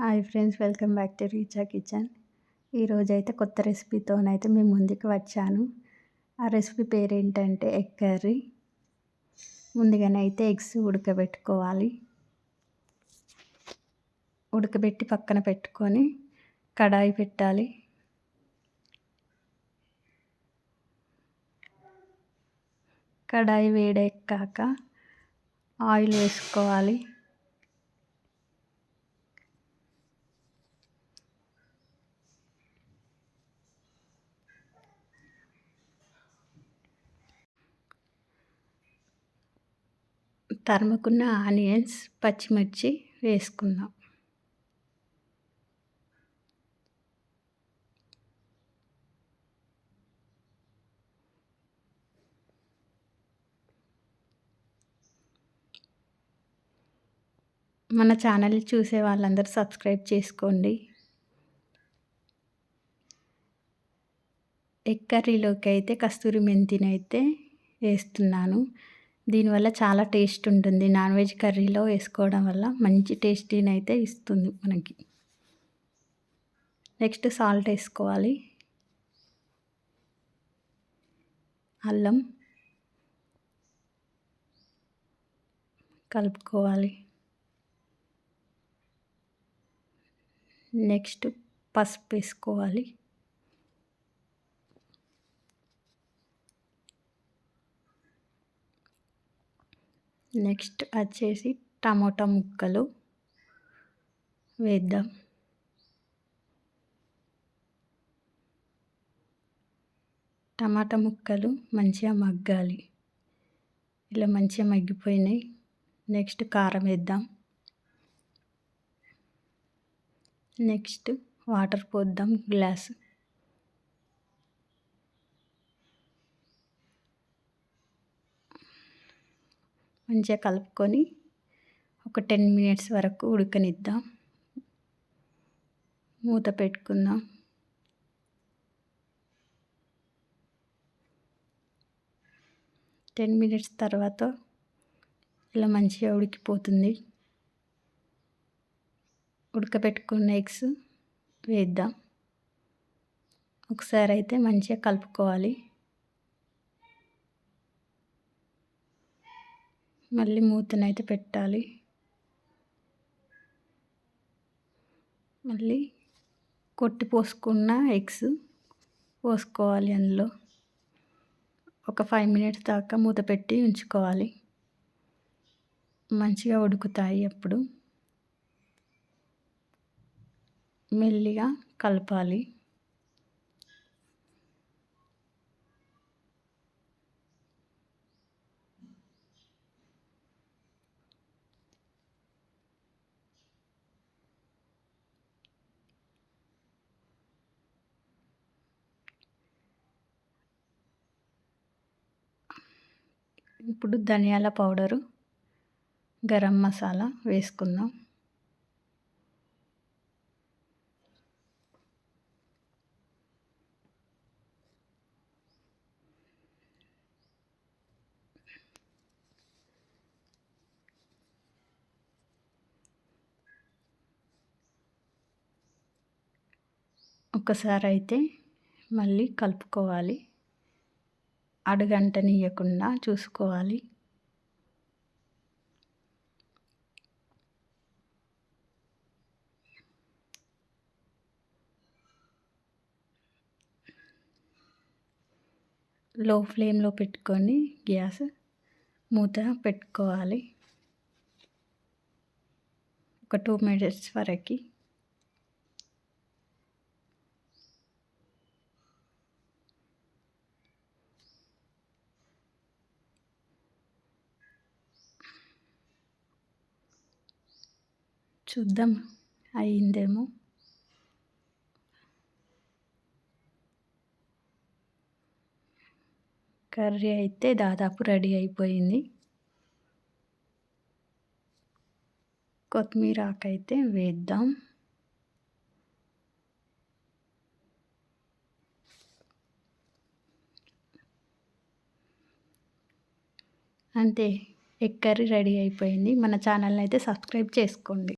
Hi friends welcome back to Richa kitchen. ఈరోజు అయితే కొత్త రెసిపీతోనైతే మేము ముందుకు వచ్చాను. ఆ రెసిపీ పేరు ఏంటంటే ఎగ్ కర్రీ. ముందుగానే అయితే ఎగ్స్ ఉడకబెట్టుకోవాలి. ఉడకబెట్టి పక్కన పెట్టుకొని కడాయి పెట్టాలి. కడాయి వేడెక్కాక ఆయిల్ వేసుకోవాలి. తరుముకున్న ఆనియన్స్ పచ్చిమిర్చి వేసుకుందాం. మన ఛానల్ చూసే వాళ్ళందరూ సబ్స్క్రైబ్ చేసుకోండి. ఎగ్ కర్రీలోకి అయితే కస్తూరి మెంతిని అయితే వేస్తున్నాను. దీనివల్ల చాలా టేస్ట్ ఉంటుంది. నాన్ వెజ్ కర్రీలో వేసుకోవడం వల్ల మంచి టేస్టీని అయితే ఇస్తుంది మనకి. నెక్స్ట్ సాల్ట్ వేసుకోవాలి. అల్లం కలుపుకోవాలి. నెక్స్ట్ పసుపు వేసుకోవాలి. నెక్స్ట్ వచ్చేసి టమోటా ముక్కలు వేద్దాం. టమాటా ముక్కలు మంచిగా మగ్గాలి. ఇలా మంచిగా మగ్గిపోయినాయి. నెక్స్ట్ కారం వేద్దాం. నెక్స్ట్ వాటర్ పోద్దాం గ్లాస్. మంచిగా కలుపుకొని ఒక టెన్ మినిట్స్ వరకు ఉడకనిద్దాం. మూత పెట్టుకుందాం. టెన్ మినిట్స్ తర్వాత ఇలా మంచిగా ఉడికిపోతుంది. ఉడకబెట్టుకున్న ఎగ్స్ వేద్దాం. ఒకసారి అయితే మంచిగా కలుపుకోవాలి. మళ్ళీ మూతనైతే పెట్టాలి. మళ్ళీ కొట్టి పోసుకున్న ఎగ్స్ పోసుకోవాలి అందులో. ఒక ఫైవ్ మినిట్స్ దాకా మూత పెట్టి ఉంచుకోవాలి. మంచిగా ఉడుకుతాయి అప్పుడు. మెల్లిగా కలపాలి. ఇప్పుడు ధనియాల పౌడరు గరం మసాలా వేసుకుందాం. ఒక్కసారి అయితే మళ్ళీ కలుపుకోవాలి. అడుగంటనీయకుండా చూసుకోవాలి. లో ఫ్లేమ్లో పెట్టుకొని గ్యాస్ మూత పెట్టుకోవాలి. ఒక టూ మినిట్స్ వరకు చూద్దాం అయిందేమో. కర్రీ అయితే దాదాపు రెడీ అయిపోయింది. కొత్తిమీర ఆకైతే వేద్దాం. అంతే ఎగ్ కర్రీ రెడీ అయిపోయింది. మన ఛానల్ని అయితే సబ్స్క్రైబ్ చేసుకోండి.